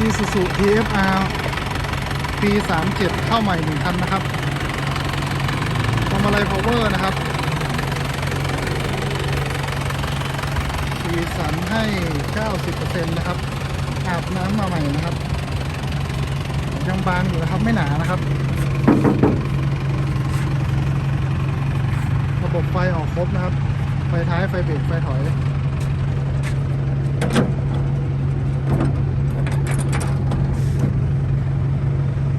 มีสุสุ TFR ปี 37 เข้าใหม่1คันนะครับพวงมาลัย power นะครับสีสันให้ 90%นะครับ อาบน้ำมาใหม่นะครับ ยังบางอยู่นะครับไม่หนานะครับ ระบบไฟออกครบนะครับ ไฟท้ายไฟเบรกไฟถอย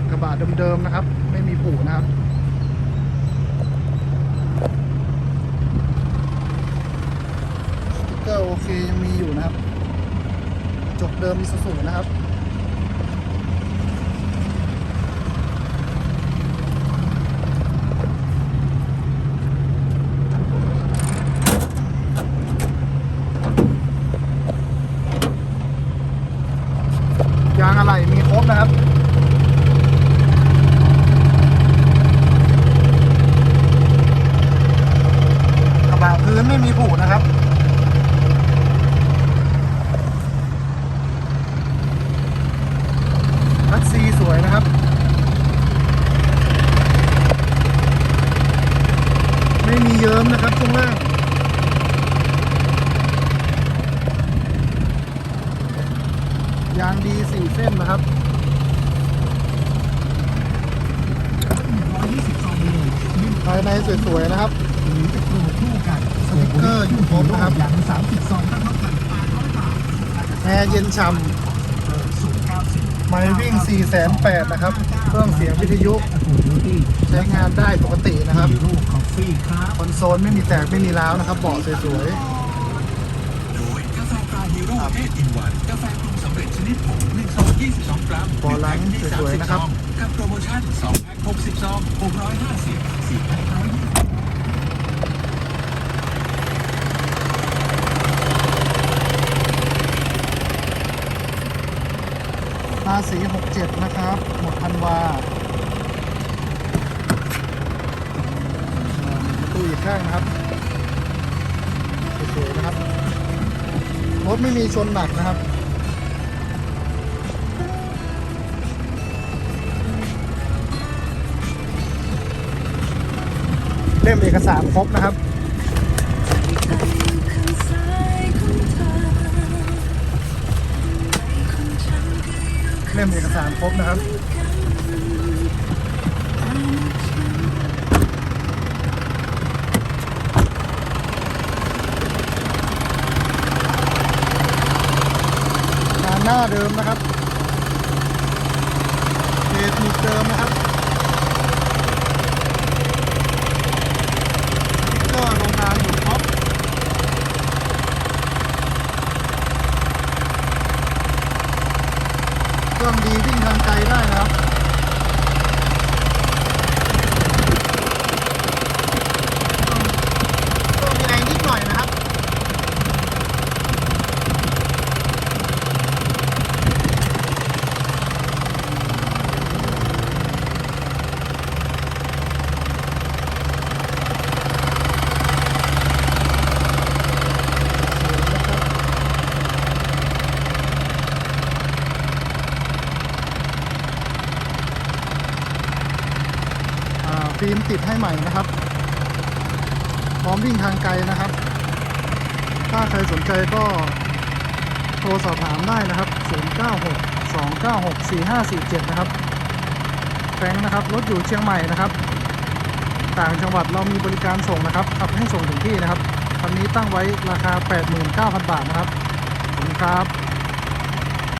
กระบะ เดิมๆนะครับ ไม่มีผูนะครับสติ๊กเกอร์โอเคยังมีอยู่นะครับ จบเดิมมีสูงนะครับ ยางอะไหล่มีครบนะครับ กระบะพื้นไม่มีผูนะครับ รัดซีส วยนะครับ ไม่มีเยิ้มนะครับช่วงล่างยางดีสี่เส้นนะครับภายในสวยๆนะครับสติ๊กเกอร์อยู่ครบนะครับอย่างสามสิบสองตั้งน้ำมันแปดร้อยบาทแอร์เย็นฉ่ศูนย์เก้าสิบำ ไม่วิ่ง4 8 0 0นะครับ เครื่องเสียงวิทยุถูกดูดีใช้งานได้ปกตินะครับมีรูปคอฟฟี่ครับคอนโซลไม่มีแตกไม่มีร้าวนะครับเบาะสวยโดยกาแฟตราฮีโร่เอทอินวันกาแฟปรุงสำเร็จชนิดผงหนึ่งซองยี่สิบสองกรัมๆเบาะหลังสวยๆนะครับ กับโปรโมชั่นสองแพ็คหกสิบซองหกร้อยห้าสิบสี่แพ็คร้อยยี่สิบ ภา ษี67 นะครับ หมดพันวาอะตู้อีกข้างนะครับสวยๆนะครับ รถไม่มีชนหนักนะครับเล่มเอกสารครบนะครับ เล่มเอกสารครบนะครับงานหน้าเดิมนะครับเทคนิคเดิมนะครับ เครื่องดีวิ่งทางไกลได้นะครับ ฟิล์มติดให้ใหม่นะครับ พร้อมวิ่งทางไกลนะครับ ถ้าใครสนใจก็โทรสอบถามได้นะครับ 096 296 4547 นะครับแฟงนะครับ รถอยู่เชียงใหม่นะครับ ต่างจังหวัดเรามีบริการส่งนะครับขับให้ส่งถึงที่นะครับคันนี้ตั้งไว้ราคา 89,000 บาทนะครับขอบคุณครับ